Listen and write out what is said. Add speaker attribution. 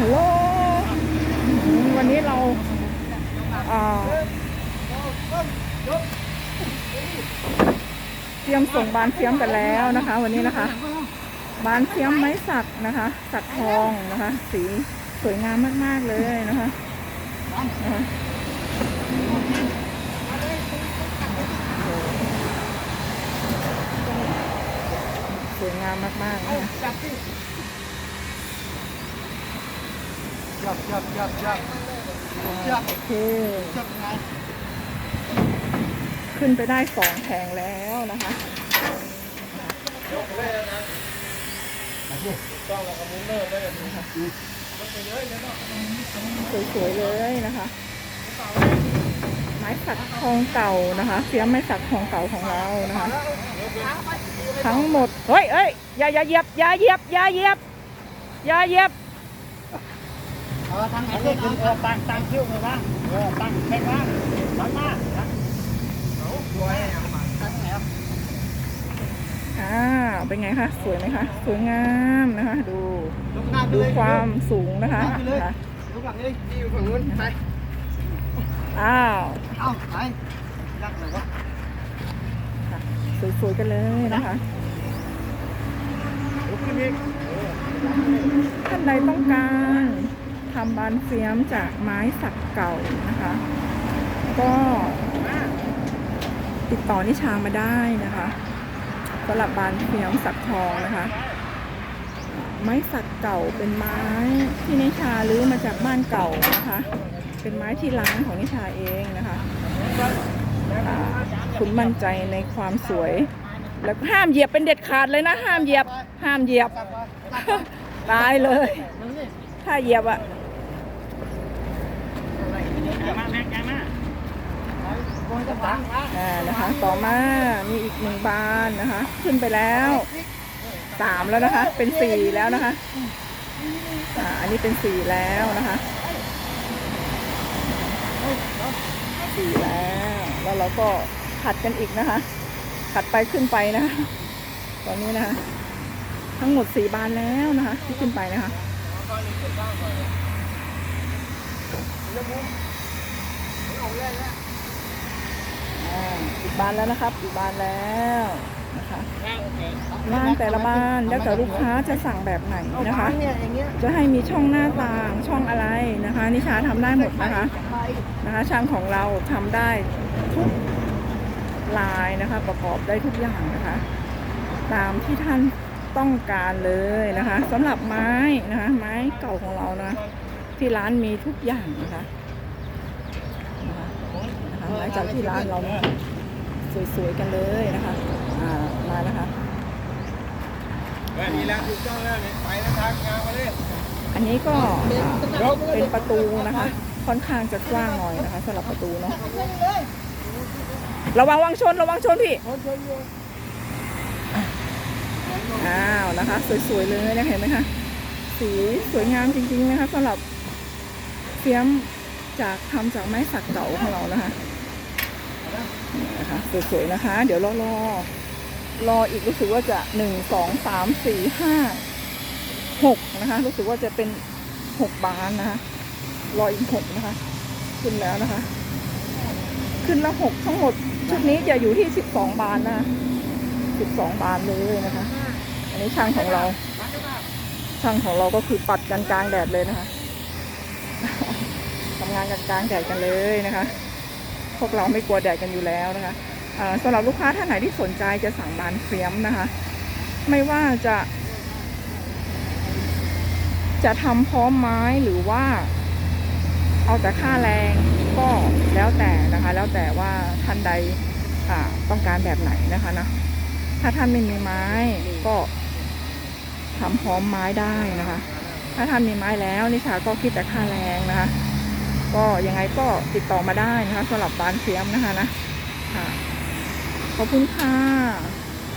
Speaker 1: ฮัลโหลวันนี้เราเตรียมส่งบานเฟียมกันแล้วนะคะ วันนี้นะคะ บานเฟียมไม้สักนะคะ สักทองนะคะ สีสวยงามมากๆเลยนะคะนะคะสวยงามมากๆนะคะ
Speaker 2: จับสิจับจับจับจับ
Speaker 1: อ่าโอเค
Speaker 2: จับไง
Speaker 1: ขึ้นไปได้สองแผงแล้วนะคะ
Speaker 2: ต้องเรากำมุ้งเนิ่นเลย
Speaker 1: สวยๆเลยนะคะ ไม้สักทองเก่านะคะ เสียมไม้สักทองเก่าของเรานะคะ ทั้งหมด เฮ้ยเฮ้ยอย่าอย่าเหยียบอย่าเหยียบอย่าเหยียบอย่าเหยียบ
Speaker 2: เออ ทางไหนเด็กคุณเออตั้งตั้งคิ้วเลยว่างเออตั้งแค่ว่างตั้งมาตั้งเอาสวยตั้งแล้ว
Speaker 1: อ่าเป็นไงคะสวยไหมคะสวยงามนะคะ ดูดูความสูงนะคะ
Speaker 2: ไปเลย
Speaker 1: นะคะ
Speaker 2: ลุกหลังนี่อยู่ฝั่งนู้นไป
Speaker 1: อ้าว
Speaker 2: อ้าวไปยักเลยวะ
Speaker 1: สวยๆกันเลยนะคะท่านใดต้องการ ทำบานเฟียมจากไม้สักเก่านะคะ ก็ติดต่อนิชามาได้นะคะสำหรับบานเฟียมสักทองนะคะ ไม้สักเก่าเป็นไม้ที่นิชารื้อมาจากบ้านเก่านะคะ เป็นไม้ที่ร้านของนิชาเองนะคะคุณมั่นใจในความสวย แล้วห้ามเหยียบเป็นเด็ดขาดเลยนะ ห้ามเหยียบ ห้ามเหยียบ ตายเลย ถ้าเหยียบอะ
Speaker 2: อ่านะถางมา
Speaker 1: อ่านะคะ ต่อมา มีอีกหนึ่งบานนะคะ ขึ้นไปแล้วสามแล้วนะคะ เป็นสี่แล้วนะคะอ่าอันนี้เป็นสี่แล้วนะคะสี่แล้ว แล้วเราก็ขัดกันอีกนะคะขัดไปขึ้นไปนะคะตอนนี้นะคะ ทั้งหมดสี่บานแล้วนะคะ ที่ขึ้นไปนะคะ อ่าอีกบานแล้วนะครับอีกบานแล้วนะคะบานแต่ละบานแล้วแต่ลูกค้าจะสั่งแบบไหน
Speaker 2: เอา
Speaker 1: นะคะ
Speaker 2: ทางเนี่ยอย่างเงี้ย
Speaker 1: จะให้มีช่องหน้าต่างช่องอะไรนะคะ นิชาทำได้หมดนะคะนะคะช่างของเราทำได้ทุกลายนะคะ ประกอบได้ทุกอย่างนะคะ ตามที่ท่านต้องการเลยนะคะสำหรับไม้นะคะ ไม้เก่าของเรานะที่ร้านมีทุกอย่างนะคะนะคะ นะคะไม้จากที่ร้านเราเนี่ยสวยๆกันเลยนะคะอ่ามานะคะ
Speaker 2: เออดีแล้วถูกต้องแล้วเนี่ยไปแล้วทางงานมาเลย
Speaker 1: อันนี้ก็เป็นประตูนะคะ ค่อนข้างจะกว้างหน่อยนะคะสำหรับประตูเนาะระวังวังชนระวังชนพี่อ้าวนะคะ สวยๆเลยนะเห็นไหมคะสีสวยงามจริงๆนะคะสำหรับเฟียมจากทำจากไม้สักเก่าของเรานะคะ นะคะสวยๆนะคะ เดี๋ยวรอรอรออีกรู้สึกว่าจะหนึ่งสองสามสี่ห้าหกนะคะ รู้สึกว่าจะเป็นหกบานนะคะรออีกหกนะคะ ขึ้นแล้วนะคะ ขึ้นล้วหกทั้งหมด ชุดนี้จะอยู่ที่สิบสองบานนะคะสิบสองบานเลยนะคะ อันนี้ช่างของเรา ช่างของเราก็คือปัดกันกลางแดดเลยนะคะทำงานกันกลางแดดกันเลยนะคะ พวกเราไม่กลัวแดดกันอยู่แล้วนะคะอ่าสำหรับลูกค้าท่านไหนที่สนใจจะสั่งบานเฟียมนะคะ ไม่ว่าจะ จะทำพร้อมไม้หรือว่าเอาแต่ค่าแรงก็แล้วแต่นะคะ แล้วแต่ว่าท่านใดต้องการแบบไหนนะคะนะถ้าท่านไม่มีไม้ก็ทำพร้อมไม้ได้นะคะ ถ้าท่านมีไม้แล้วนิชาก็คิดแต่ค่าแรงนะคะ ก็ยังไงก็ติดต่อมาได้นะคะสำหรับบานเสียมนะคะนะค่ะขอบคุณค่ะ